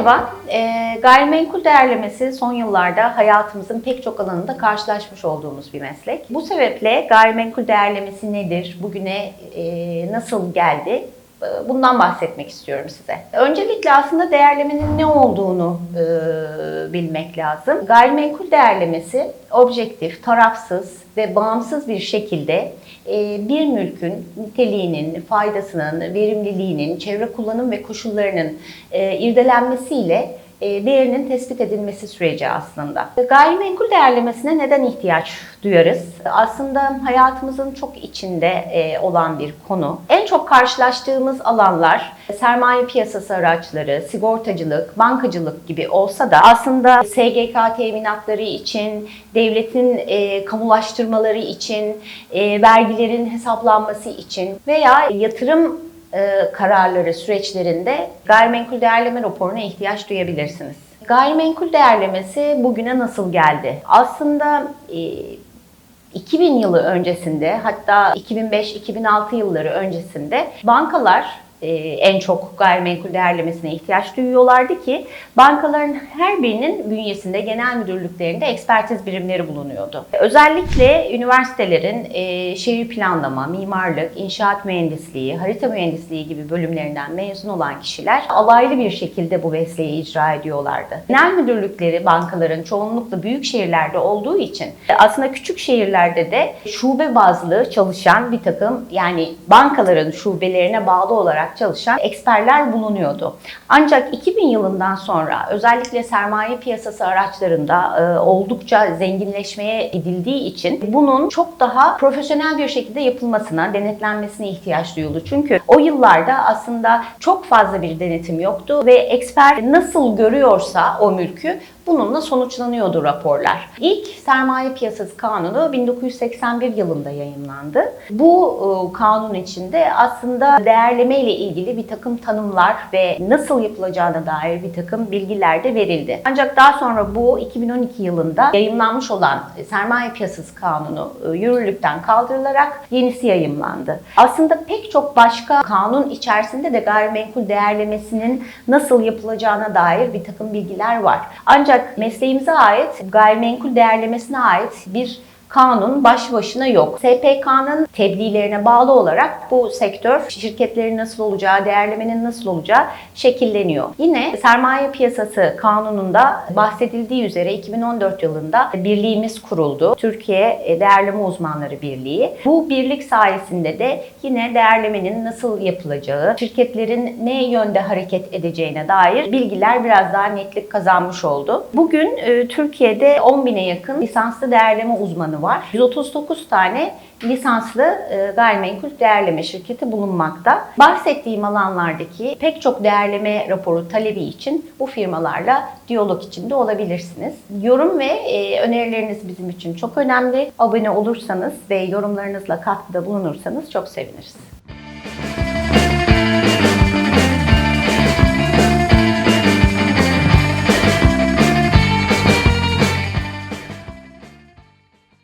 Merhaba, e, gayrimenkul değerlemesi son yıllarda hayatımızın pek çok alanında karşılaşmış olduğumuz bir meslek. Bu sebeple gayrimenkul değerlemesi nedir, bugüne e, nasıl geldi bundan bahsetmek istiyorum size. Öncelikle aslında değerlemenin ne olduğunu e, bilmek lazım. Gayrimenkul değerlemesi objektif, tarafsız ve bağımsız bir şekilde e, bir mülkün niteliğinin, faydasının, verimliliğinin, çevre kullanım ve koşullarının e, irdelenmesiyle e, değerinin tespit edilmesi süreci aslında. Gayrimenkul değerlemesine neden ihtiyaç duyarız? Aslında hayatımızın çok içinde e, olan bir konu. En çok karşılaştığımız alanlar sermaye piyasası araçları, sigortacılık, bankacılık gibi olsa da aslında SGK teminatları için, devletin e, kamulaştırmaları için, e, vergilerin hesaplanması için veya yatırım e, kararları süreçlerinde gayrimenkul değerleme raporuna ihtiyaç duyabilirsiniz. Gayrimenkul değerlemesi bugüne nasıl geldi? Aslında e, 2000 yılı öncesinde hatta 2005-2006 yılları öncesinde bankalar en çok gayrimenkul değerlemesine ihtiyaç duyuyorlardı ki bankaların her birinin bünyesinde genel müdürlüklerinde ekspertiz birimleri bulunuyordu. Özellikle üniversitelerin e, şehir planlama, mimarlık, inşaat mühendisliği, harita mühendisliği gibi bölümlerinden mezun olan kişiler alaylı bir şekilde bu mesleği icra ediyorlardı. Genel müdürlükleri bankaların çoğunlukla büyük şehirlerde olduğu için aslında küçük şehirlerde de şube bazlı çalışan bir takım yani bankaların şubelerine bağlı olarak çalışan eksperler bulunuyordu. Ancak 2000 yılından sonra özellikle sermaye piyasası araçlarında e, oldukça zenginleşmeye gidildiği için bunun çok daha profesyonel bir şekilde yapılmasına, denetlenmesine ihtiyaç duyuldu. Çünkü o yıllarda aslında çok fazla bir denetim yoktu ve eksper nasıl görüyorsa o mülkü bununla sonuçlanıyordu raporlar. İlk sermaye piyasası kanunu 1981 yılında yayınlandı. Bu e, kanun içinde aslında değerleme ile ilgili bir takım tanımlar ve nasıl yapılacağına dair bir takım bilgiler de verildi. Ancak daha sonra bu 2012 yılında yayınlanmış olan sermaye piyasası kanunu e, yürürlükten kaldırılarak yenisi yayımlandı. Aslında pek çok başka kanun içerisinde de gayrimenkul değerlemesinin nasıl yapılacağına dair bir takım bilgiler var. Ancak mesleğimize ait, gayrimenkul değerlemesine ait bir kanun baş başına yok. SPK'nın tebliğlerine bağlı olarak bu sektör şirketlerin nasıl olacağı, değerlemenin nasıl olacağı şekilleniyor. Yine sermaye piyasası kanununda bahsedildiği üzere 2014 yılında birliğimiz kuruldu. Türkiye Değerleme Uzmanları Birliği. Bu birlik sayesinde de yine değerlemenin nasıl yapılacağı, şirketlerin ne yönde hareket edeceğine dair bilgiler biraz daha netlik kazanmış oldu. Bugün e, Türkiye'de 10 bine yakın lisanslı değerleme uzmanı var. 139 tane lisanslı e, gayrimenkul değerleme şirketi bulunmakta. Bahsettiğim alanlardaki pek çok değerleme raporu talebi için bu firmalarla diyalog içinde olabilirsiniz. Yorum ve e, önerileriniz bizim için çok önemli. Abone olursanız ve yorumlarınızla katkıda bulunursanız çok seviniriz.